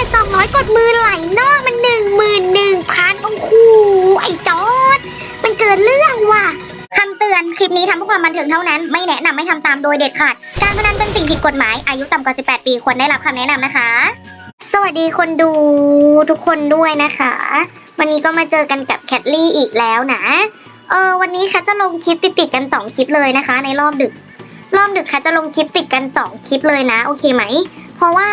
บ็ดสองร้อยกดมือไหลนอกมันหนึ่งหมื่นหนึ่งพันโอ้โหไอ้จอดมันเกิดเรื่องว่ะคำเตือนคลิปนี้ทำเพื่อความบันเทิงเท่านั้น ไม่แนะนำไม่ทำตามโดยเด็ดขาด การพนันเป็นสิ่งผิดกฎหมายอายุต่ำกว่า 18 ปีควรได้รับคำแนะนำนะคะ สวัสดีคนดูทุกคนด้วยนะคะ วันนี้ก็มาเจอกันกับแคทลี่อีกแล้วนะเออวันนี้แคทจะลงคลิปติดๆกัน 2 คลิปเลยนะคะ ในรอบดึก รอบดึกแคทจะลงคลิปติดกัน 2 คลิปเลยนะ โอเคไหม เพราะว่า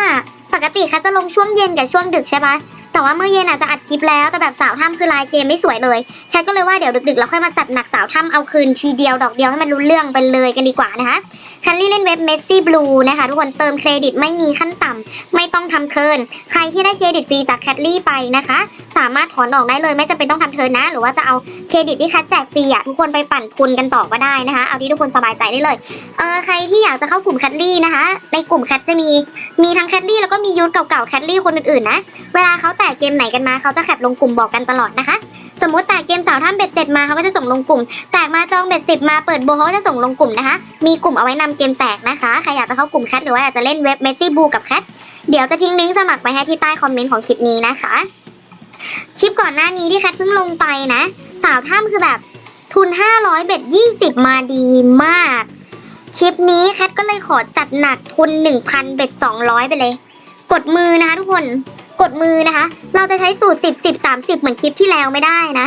ปกติเขาจะลงช่วงเย็นกับช่วงดึกใช่ปะ แต่ว่าเมื่อเย็นอาจจะอัดคลิปแล้วแต่แบบสาวถ้ำคือลายเกมไม่สวยเลยแคทก็เลยว่าเดี๋ยวดึกๆเราค่อยมาจัดหนักสาวถ้ำเอาคืนทีเดียวดอกเดียวให้มันรู้เรื่องไปเลยกันดีกว่านะคะคันลี่เล่นเว็บ Messi Blue นะคะทุกคนเติมเครดิตไม่มีขั้นต่ำไม่ต้องทำเทิร์นใครที่ได้เครดิตฟรีจากแคทลี่ไปนะคะ สามารถถอนออกได้เลยไม่จำเป็นต้องทำเทิร์นนะ หรือว่าจะเอาเครดิตที่แคทแจกฟรีอะทุกคนไปปั่นทุนกันต่อก็ได้นะคะ เอาที่ทุกคนสบายใจได้เลยเออใครที่อยากจะเข้ากลุ่มแคทลี่นะคะ ในกลุ่มแคทจะมีมีทั้งแคทลี่แล้วก็มียูทเก่าๆแคทลี่คนอื่นๆนะเวลาเขาแตกเกมไหนกันมาเขาจะแคปลงกลุ่มบอกกันตลอดนะคะ สมมติแตกเกมสาวท่ามเบ็ดเจ็ดมาเขาก็จะส่งลงกลุ่ม แตกมาจองเบ็ดสิบมาเปิดโบเขาจะส่งลงกลุ่มนะคะ มีกลุ่มเอาไว้นำเกมแตกนะคะใครอยากจะเข้ากลุ่มแคทหรือว่าอยากจะเล่นเว็บเมซี่บูกับแคทเดี๋ยวจะทิ้งลิงก์สมัครไปให้ที่ใต้คอมเมนต์ของคลิปนี้นะคะคลิปก่อนหน้านี้ที่แคทเพิ่งลงไปนะ สาวท่ามคือแบบทุน 500 เบ็ด 20 มาดีมาก คลิปนี้แคทก็เลยขอจัดหนักทุน 1,000 เบ็ด 200 ไปเลย กดมือนะคะทุกคน กดมือนะคะ เราจะใช้สูตร 10 10 30 เหมือนคลิปที่แล้วไม่ได้นะ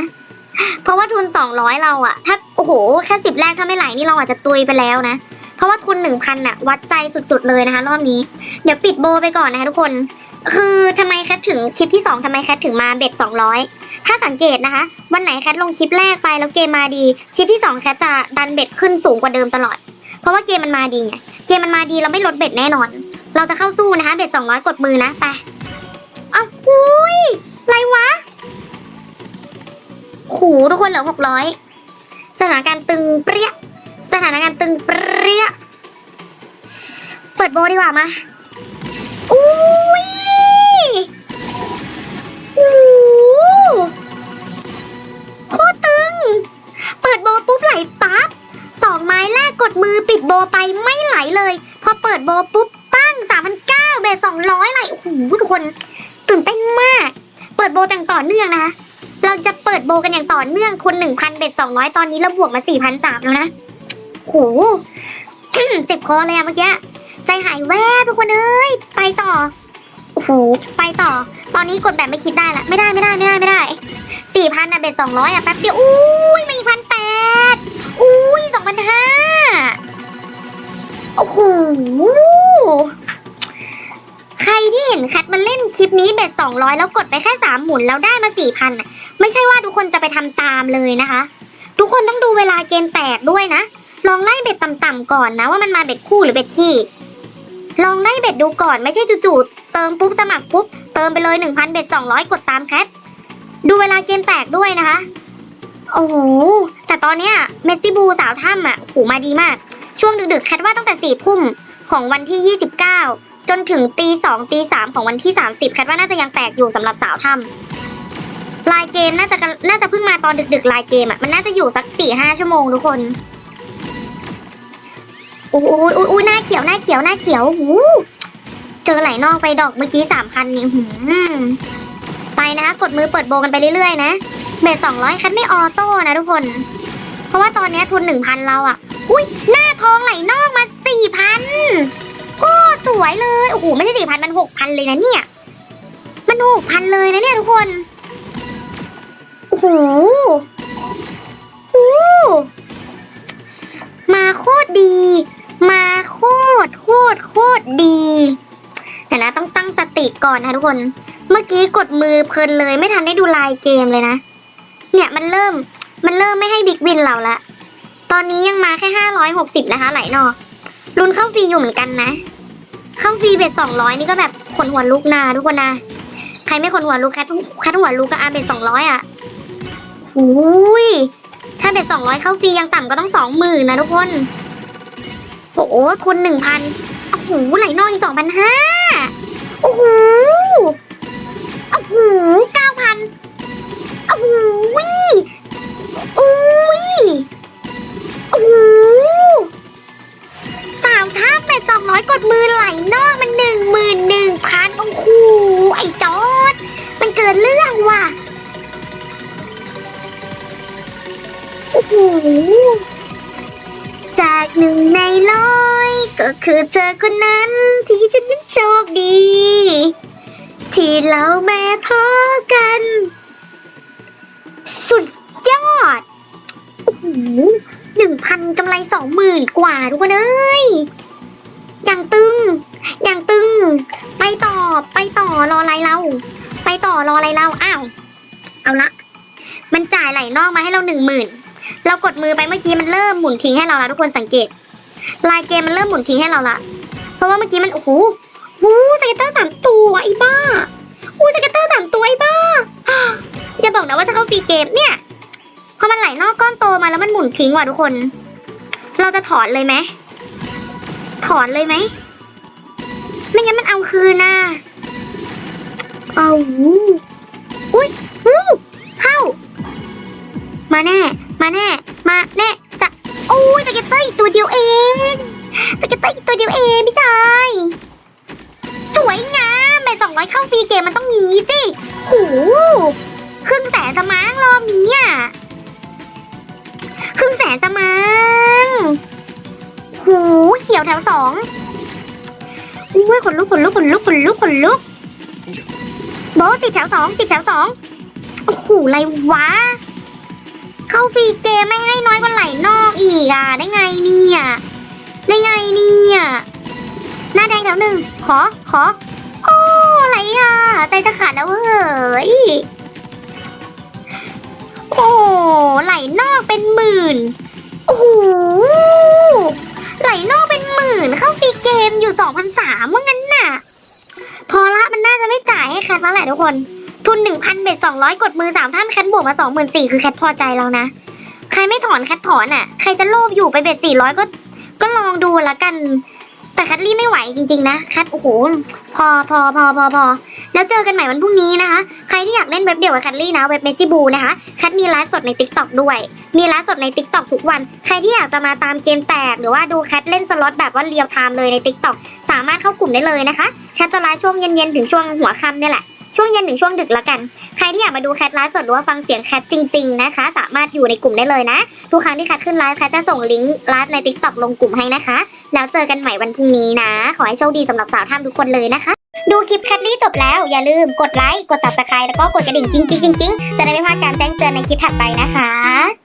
เพราะว่าทุน 200 เราอะถ้าโอ้โหแค่สิบแรกถ้าไม่ไหลนี่เราอาจจะตุยไปแล้วนะ เพราะว่าทุน 1,000อะวัดใจสุดๆเลยนะคะ รอบนี้ เดี๋ยวปิดโบไปก่อนนะคะทุกคน คือทำไมแคทถึงคลิปที่ 2ทำไมแคทถึงมาเบ็ด200 ถ้าสังเกตนะคะ วันไหนแคทลงคลิปแรกไปแล้วเกมมาดีคลิปที่2แคทจะดันเบ็ดขึ้นสูงกว่าเดิมตลอด เพราะว่าเกมมันมาดีไงเกมมันมาดีเราไม่ลดเบ็ดแน่นอน เราจะเข้าสู้นะคะเบ็ด200 กดมือนะไป อ้าอุ้ยไรวะขู่ทุกคนเหลือหกร้อยสถานการณ์ตึงเปรี้ยสถานการณ์ตึงเปรี้ยเปิดโบดีกว่ามาอุ้ยโอ้โหโคตรตึง เปิดโบปุ๊บไหลปั๊บสองไม้แรกกดมือปิดโบไปไม่ไหลเลย พอเปิดโบปุ๊บปั้งสามพันเก้าเบสสองร้อยไหลโอ้โหทุกคน ตื่นเต้นมาก เปิดโบแต่งต่อเนื่องนะคะ เราจะเปิดโบกันอย่างต่อเนื่องคนหนึ่งพันเบ็ดสองร้อยตอนนี้เราบวกมาสี่พันสามแล้วนะโหเจ็บคอเลยอะเมื่อกี้ ใจหายแวบทุกคนเอ้ย ไปต่อโอ้โหไปต่อ ตอนนี้กดแบบไม่คิดได้ละไม่ได้ไม่ได้ไม่ได้ไม่ได้สี่พันอะเบ็ดสองร้อยอะแป๊บเดียวอุ้ยมาอีกพันแปดอุ้ยสองพันห้าโอ้โห คลิปนี้เบ็ดสองร้อยแล้วกดไปแค่สามหมุนแล้วได้มาสี่พันอะ ไม่ใช่ว่าทุกคนจะไปทำตามเลยนะคะ ทุกคนต้องดูเวลาเกมแตกด้วยนะ ลองไล่เบ็ดต่ำๆก่อนนะว่ามันมาเบ็ดคู่หรือเบ็ดขี้ลองไล่เบ็ดดูก่อนไม่ใช่จู่ๆเติมปุ๊บสมัครปุ๊บเติมไปเลยหนึ่งพันเบ็ดสองร้อยกดตามแคทดูเวลาเกมแตกด้วยนะคะ โอ้โหแต่ตอนเนี้ยเมสซี่บูสาวถ้ำอะหูมาดีมาก ช่วงดึกๆแคทว่าตั้งแต่สี่ทุ่มของวันที่ยี่สิบเก้า จนถึงตีสองตีสามของวันที่สามสิบแคทว่าน่าจะยังแตกอยู่สำหรับสาวถ้ำลายเกมน่าจะน่าจะเพิ่งมาตอนดึกๆลายเกมอะมันน่าจะอยู่สักสี่ห้าชั่วโมงทุกคนโอ้ยโอ้ยโอ้ยหน้าเขียวหน้าเขียวหน้าเขียวหูเจอไหลนอกไปดอกเมื่อกี้สามพันนี่หืมไปนะคะกดมือเปิดโบกันไปเรื่อยๆนะเบสสองร้อยคัดไม่ออโต้นะทุกคน เพราะว่าตอนเนี้ยทุนหนึ่งพันเราอะ อุ้ยหน้าทองไหลนอกมาสี่พัน วยเลย โอ้โห ไม่ใช่สี่พันมันหกพันเลยนะเนี่ย มันหกพันเลยนะเนี่ยทุกคน โอ้โหโอ้โหมาโคตรดี มาโคตรโคตรโคตรดีแต่นะต้องตั้งสติก่อนนะทุกคน เมื่อกี้กดมือเพลินเลยไม่ทันได้ดูลายเกมเลยนะ เนี่ยมันเริ่มมันเริ่มไม่ให้บิ๊กวินเราละ ตอนนี้ยังมาแค่ห้าร้อยหกสิบนะคะไหลนอกรุนเข้าฟรีอยู่เหมือนกันนะ เข้าฟรีเบ็ดสองร้อยนี่ก็แบบขนหัวลุกนาทุกคนนะ ใครไม่ขนหัวลุกแคทแคทหัวลุกก็อาเบ็ดสองร้อยอะหูยถ้าเบ็ดสองร้อยเข้าฟรียังต่ำก็ต้องสองหมื่นนะทุกคนโอ้โหทุนหนึ่งพันโอ้โหไหลนอกอีกสองพันห้าโอ้โหโอ้โหเก้าพันโอ้โหโอ้ยาวท่าเป็ดสองร้อยกดมือไหลนอกมันหนึ่งหมื่นหนึ่งพันโอ้โหไอ้นเกิดเรื่องว่ะโอ้โหจากหนึ่งในร้อยก็คือเธอคนนั้นที่ฉันนั้นโชคดี ที่เราแม่พ้อกัน สุดยอดโอ้โห หนึ่งพันกำไรสองหมื่นกว่าทุกคนเอ้ยอย่างตึง อย่างตึง ไปต่อไปต่อรออะไรเรา ไปต่อรออะไรเราอ้าว เอาละ มันจ่ายไหลนอกมาให้เราหนึ่งหมื่นเรากดมือไปเมื่อกี้มันเริ่มหมุนทิ้งให้เราแล้วทุกคนสังเกต ลายเกมมันเริ่มหมุนทิ้งให้เราละเพราะว่าเมื่อกี้มันโอ้โหวู้สเกตเตอร์สามตัวไอ้บ้าวู้สเกตเตอร์สามตัวไอ้บ้าอย่าบอกนะว่าจะเข้าฟรีเกมเนี่ย มันไหลนอกก้อนโตมาแล้วมันหมุนทิ้งว่ะทุกคน เราจะถอนเลยไหม ถอนเลยไหม ไม่งั้นมันเอาคืนนะเอาวู้อุ้ยวู้เข้า มาแน่ มาแน่ มาแน่จะโอ้ยสเก็ตเตอร์อีกตัวเดียวเองสเก็ตเตอร์อีกตัวเดียวเองพี่ชายสวยงามใบสองร้อยเข้าฟรีเกมมันต้องมีสิโอ้โหครึ่งแสนสมังรอบนี้อะ ครึ่งแสนสมังโหเขียวแถวสองอุ้ยขนลุกขนลุกขนลุกขนลุกขนลุก โบะติดแถวสองติดแถวสองโอ้โหไรวะ เข้าฟรีเกมไม่ให้น้อยกว่าไหลนอกอีกอะ ได้ไงเนี่ยได้ไงเนี่ยหน้าแดงแถวหนึ่งขอขอ โอ้ไหลอะ ใจจะขาดแล้วเฮ้ย โอ้ไหลนอกเป็นหมื่น โอ้โหไหลนอกเป็นหมื่นเข้าฟรีเกมอยู่สองพันสามว่างั้นน่ะ พอละมันน่าจะไม่จ่ายให้แคทแล้วแหละทุกคน ทุนหนึ่งพันเบ็ดสองร้อยกดมือสามท่านแคทบวกมาสองหมื่นสี่คือแคทพอใจแล้วนะ ใครไม่ถอนแคทถอนอะ ใครจะโลภอยู่ไปเบ็ดสี่ร้อยก็ ก็ลองดูละกัน แต่แคทรี่ไม่ไหวจริง ๆ นะ แคทโอ้โห พอพอพอพอพอ แล้วเจอกันใหม่วันพรุ่งนี้นะคะ ใครที่อยากเล่นเว็บเดียวกับแคทรี่นะเว็บเมจิบูนะคะแคทมีไลฟ์สดในติ๊กต็อกด้วย มีไลฟ์สดในติ๊กต็อกทุกวัน ใครที่อยากจะมาตามเกมแตก หรือว่าดูแคทเล่นสล็อตแบบว่าเรียลไทม์เลยในติ๊กต็อกสามารถเข้ากลุ่มได้เลยนะคะแคทจะไลฟ์ช่วงเย็นๆถึงช่วงหัวค่ำนี่แหละช่วงเย็นถึงช่วงดึกละกัน ใครที่อยากมาดูแคทไลฟ์สดหรือว่าฟังเสียงแคทจริง ๆ นะคะ สามารถอยู่ในกลุ่มได้เลยนะ ทุกครั้งที่แคทขึ้นไลฟ์แคทจะส่งลิงก์ไลฟ์ใน t ิ k t o k ลงกลุ่มให้นะคะ แล้วเจอกันใหม่วันพรุ่งนี้นะ ขอให้โชคดีสำหรับสาวท่ามทุกคนเลยนะคะ ดูคลิปแคทลี่จบแล้วอย่าลืมกดไลค์ กด subscribe แล้วก็กดกระดิ่งจริงๆๆๆจะได้ไม่พลาดการแจ้งเตือนในคลิปถัดไปนะคะ